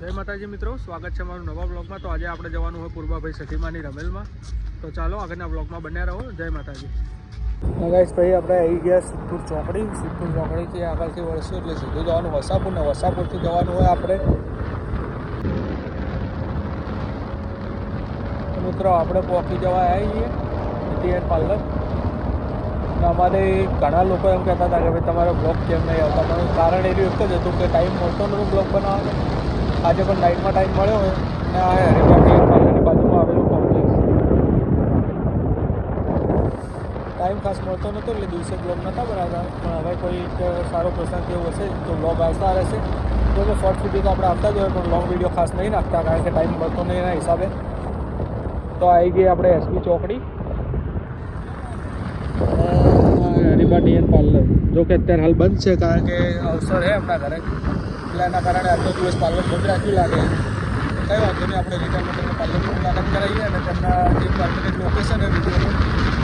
જય માતાજી મિત્રો, સ્વાગત છે મારું નવા બ્લોગમાં. તો આજે આપણે જવાનું હોય પૂર્વાભાઈ સખીમાની રમેલમાં. તો ચાલો આગળના બ્લોગમાં બન્યા રહો. જય માતાજી. નગાઈશ ભાઈ આપણે આવી ગયા સિદ્ધપુર ચોકડી. સિદ્ધપુર ચોકડીથી આગળથી વળશું એટલે સીધું જવાનું વસાપુર ને વસાપુરથી જવાનું હોય આપણે. મિત્રો, આપણે પહોંચી જવા આવી છીએ ટીએન પાર્લર. અમારે ઘણા લોકો એમ કહેતા હતા કે ભાઈ, તમારો બ્લોગ કેમ નહીં આવતા? કારણ એનું એક જ હતું કે ટાઈમ મળતો નહોતો બ્લોગ બનાવવાનો. આજે પણ નાઇટમાં ટાઈમ મળ્યો હોય અને આ હરિભા ગેટ પાર્લરની બાજુમાં આવેલું કોમ્પ્લેક્સ ટાઈમ ખાસ મળતો નહોતો એટલે દિવસે બ્લોગ નહોતા બનાવતા. પણ હવે કોઈ સારો પ્રસંગ એવો હશે તો બ્લોગ આવતા રહેશે. તો કે શોર્ટ સુધી તો આપણે આવતા જ હોય, પણ લોંગ વીડિયો ખાસ નહીં નાખતા કારણ કે ટાઈમ મળતો નહીં એના હિસાબે. તો આવી ગઈ આપણે એસપી ચોકડી. હરિબા ડી એન પાર્લર જો કે અત્યારે હાલ બંધ છે કારણ કે અવસર છે આપણા ઘરે. એટલે એના કારણે આટલો દિવસ પાર્લર બંધ રાખ્યું લાગે. કઈ વાંધો નહીં, આપણે રિટર્નમાં તમને પાર્લરની મુલાકાત કરાવીએ અને તેમના જે પરમેનન્ટ લોકેશન છે વિડીયોનું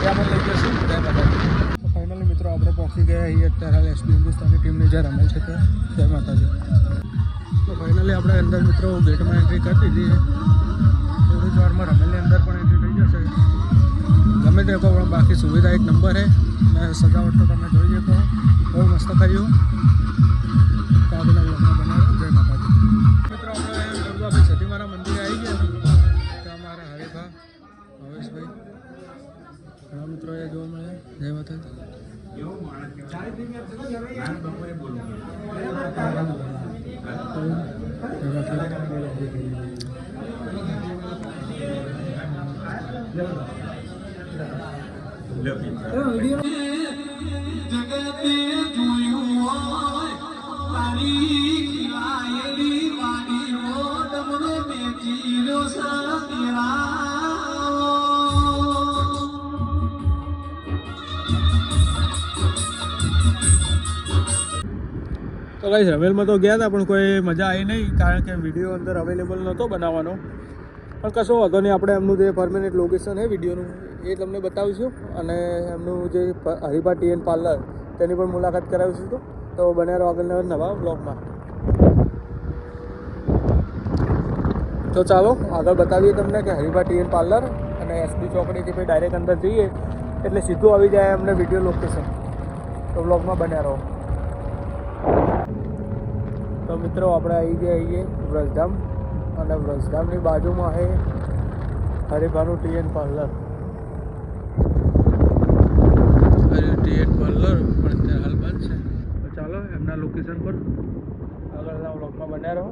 ત્યાં લઈ જઈશું. જય ફાઇનલી મિત્રો, આપણે પહોંચી ગયા છીએ અત્યારે હાલ એસપી હિન્દુસ્તાની ટીમની જે રમે છે તે. જય માતાજી. તો ફાઇનલી આપણે અંદર મિત્રો ગેટમાં એન્ટ્રી કરી દીધી થોડી જ વારમાં રમેલની અંદર પણ એન્ટ્રી થઈ જશે. ગમે તે કહો પણ બાકી સુવિધા એક નંબર છે અને સજાવટ તો તમે જોઈ શકો બહુ મસ્ત કર્યું તો આગળના બ્લોગમાં બનાવ્યો જય માતાજી મિત્રો આપણે દુર્ગાભાઈ સતીમાના મંદિરે આવી ગયા ત્યાં અમારા હરિભા ભવેશભાઈ ઘણા મિત્રો એ જોવા મળે જય માતાજી જય તો ગાઈસ રવેલમાં તો ગયા હતા, પણ કોઈ મજા આવી નહીં, કારણ કે વીડિયો અંદર અવેલેબલ નહોતો બનાવવાનો. પણ કશો વાંધો નહીં, આપણે એમનું જે પરમેનન્ટ લોકેશન છે વિડીયોનું, એ તમને બતાવીશું. અને એમનું જે હરિભા ટી એન્ડ પાર્લર, તેની પણ મુલાકાત કરાવીશું તો. તો બન્યા રહો આગળના નવા બ્લોગમાં તો ચાલો, આગળ બતાવીએ તમને કે હરિભા ટી એન્ડ પાર્લર અને એસબી ચોકડીથી ભાઈ ડાયરેક્ટ અંદર જઈએ, એટલે સીધું આવી જાય એમને વીડિયો લોકેશન તો બ્લોગમાં બન્યા રહો. તો મિત્રો, આપણે આવી ગયા આવીએ વ્રજધામ. અને વ્રજધામની બાજુમાં છે હરિભાનું tea and parlour. Tea and parlour? પણ અત્યારે હાલ બંધ છે. ચાલો એમના લોકેશન પર આગળના બ્લોકમાં બન્યા રહો.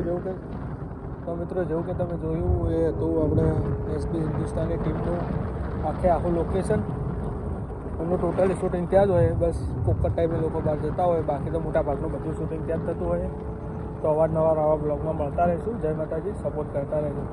જેવું કે તો મિત્રો જેવું કે તમે જોયું એ હતું આપણે એસબી હિન્દુસ્તાની ટીમનું આખે આખું લોકેશન એમનું ટોટલી શૂટિંગ ત્યાં જ હોય. બસ કોક ટાઈમે લોકો બહાર જતા હોય. બાકી તો મોટા ભાગનું બધું શૂટિંગ ત્યાં જ થતું હોય. તો અવારનવાર આવા બ્લોગમાં મળતા રહીશું. જય માતાજી. સપોર્ટ કરતા રહેજો.